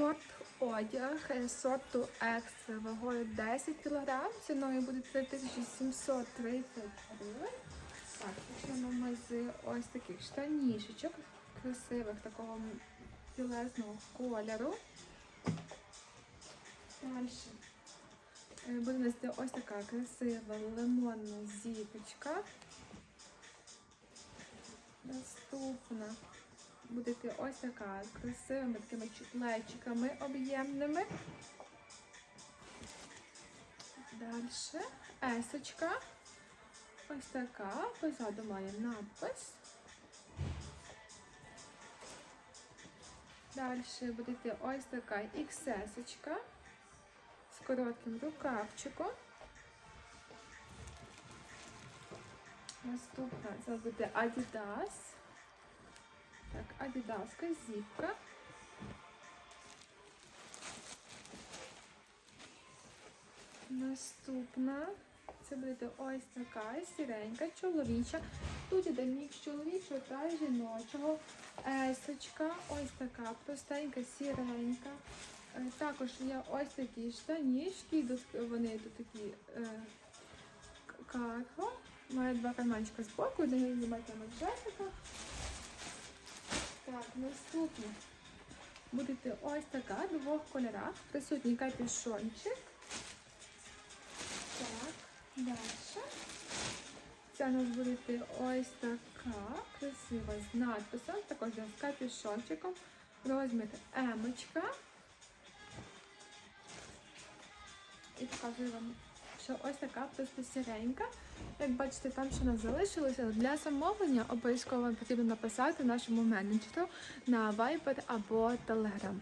Спорт-одяг е, сорту екстра вагою 10 кг, ціною буде 3730 гривень. Так, почнемо ми з ось таких штанішечок, красивих такого білезного кольору. Далі е, буде у ось така красива лимонна зіпочка. Наступна буде йти ось така з красивими такими плечиками об'ємними. Далі есочка. Ось така. Позаду має надпис. Далі буде йти ось така XS з коротким рукавчиком. Наступна це буде Adidas. Так, Адідаска, зіпка. Наступна. Це буде ось така сіренька, чоловіча. Тут іде мікс чоловічого та жіночого. Есочка, ось така простенька, сіренька. Е, Також є ось такі штанішки, вони тут такі е, карго. Має два карманчика з боку, де знімати манжетика. Так, наступне. Буде ось така в двох кольорах. Присутній капюшончик. Так, далі. Це у нас буде ось така красива з надписом, також з капюшончиком. Розмір емочка. І показую вам, що ось така просто сіренька. Як бачите, там ще нас залишилося. Для замовлення обов'язково потрібно написати нашому менеджеру на Viber або Telegram.